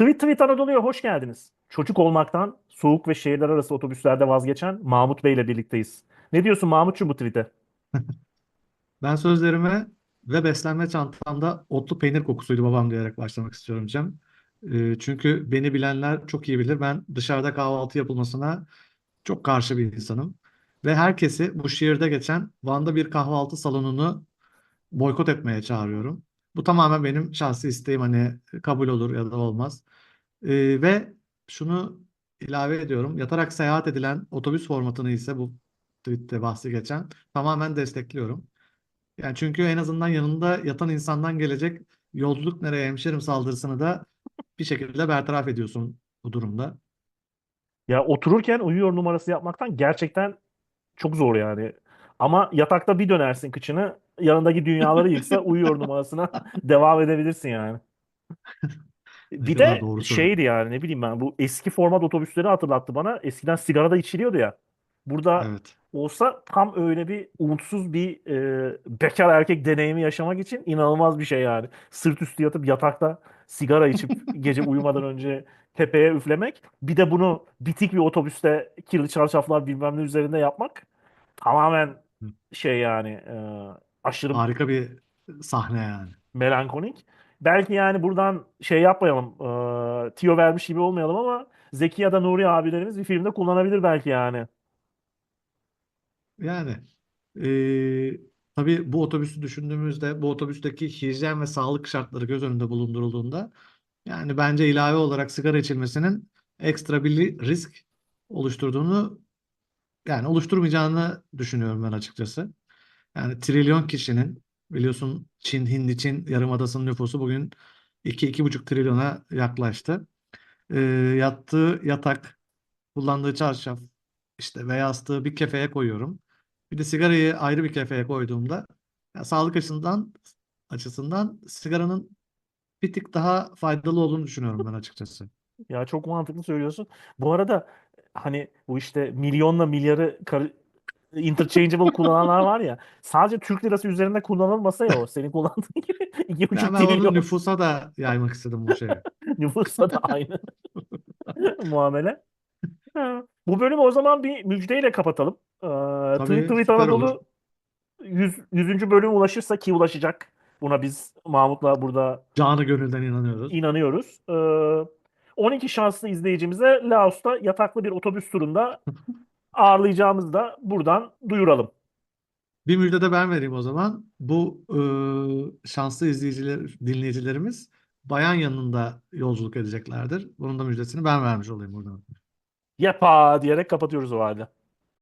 Tweet Tweet Anadolu'ya hoş geldiniz. Çocuk olmaktan soğuk ve şehirler arası otobüslerde vazgeçen Mahmut Bey ile birlikteyiz. Ne diyorsun Mahmutçum bu tweet'e? Ben sözlerime ve beslenme çantamda otlu peynir kokusuydu babam diyerek başlamak istiyorum Cem. Ee, çünkü beni bilenler çok iyi bilir. Ben dışarıda kahvaltı yapılmasına çok karşı bir insanım. Ve herkesi bu şiirde geçen Van'da bir kahvaltı salonunu boykot etmeye çağırıyorum. Bu tamamen benim şahsi isteğim hani kabul olur ya da olmaz. Ee, ve şunu ilave ediyorum. Yatarak seyahat edilen otobüs formatını ise bu tweette bahsi geçen tamamen destekliyorum. Yani çünkü en azından yanında yatan insandan gelecek yolculuk nereye hemşerim saldırısını da bir şekilde bertaraf ediyorsun bu durumda. Ya otururken uyuyor numarası yapmaktan gerçekten çok zor yani. Ama yatakta bir dönersin kıçını yanındaki dünyaları yıksa uyuyor numarasına devam edebilirsin yani. Bir de doğru şeydi yani ne bileyim ben bu eski format otobüsleri hatırlattı bana. Eskiden sigara da içiliyordu ya. Burada Evet. olsa tam öyle bir umutsuz bir e, bekar erkek deneyimi yaşamak için inanılmaz bir şey yani. Sırt üstü yatıp yatakta sigara içip gece uyumadan önce tepeye üflemek. Bir de bunu bitik bir otobüste kirli çarşaflar bilmem ne üzerinde yapmak tamamen Hı. şey yani e, aşırı Harika bir sahne yani. melankolik. Belki yani buradan şey yapmayalım, e, tiyo vermiş gibi olmayalım ama Zeki ya da Nuri abilerimiz bir filmde kullanabilir belki yani. Yani eee tabii bu otobüsü düşündüğümüzde bu otobüsteki hijyen ve sağlık şartları göz önünde bulundurulduğunda yani bence ilave olarak sigara içilmesinin ekstra bir li- risk oluşturduğunu yani oluşturmayacağını düşünüyorum ben açıkçası. Yani trilyon kişinin biliyorsun Çin, Hindi Çin Yarımadası'nın nüfusu bugün 2-2,5 trilyona yaklaştı. Ee, yattığı yatak, kullandığı çarşaf işte ve yastığı bir kefeye koyuyorum. Bir de sigarayı ayrı bir kefeye koyduğumda ya sağlık açısından açısından sigaranın bir tık daha faydalı olduğunu düşünüyorum ben açıkçası. Ya çok mantıklı söylüyorsun. Bu arada hani bu işte milyonla milyarı karı- interchangeable kullananlar var ya sadece Türk lirası üzerinde kullanılmasa ya o senin kullandığın gibi iki ben onu trilyon nüfusa da yaymak istedim bu şeyi. nüfusa da aynı muamele. Bu bölümü o zaman bir müjdeyle kapatalım. Ee, Tabii Tweet. Anadolu 100. 100. bölüme ulaşırsa ki ulaşacak. Buna biz Mahmut'la burada Canı gönülden inanıyoruz. inanıyoruz. Ee, 12 şanslı izleyicimize Laos'ta yataklı bir otobüs turunda ağırlayacağımızı da buradan duyuralım. Bir müjde de ben vereyim o zaman. Bu e, şanslı izleyiciler, dinleyicilerimiz bayan yanında yolculuk edeceklerdir. Bunun da müjdesini ben vermiş olayım buradan. Yepa diyerek kapatıyoruz o halde.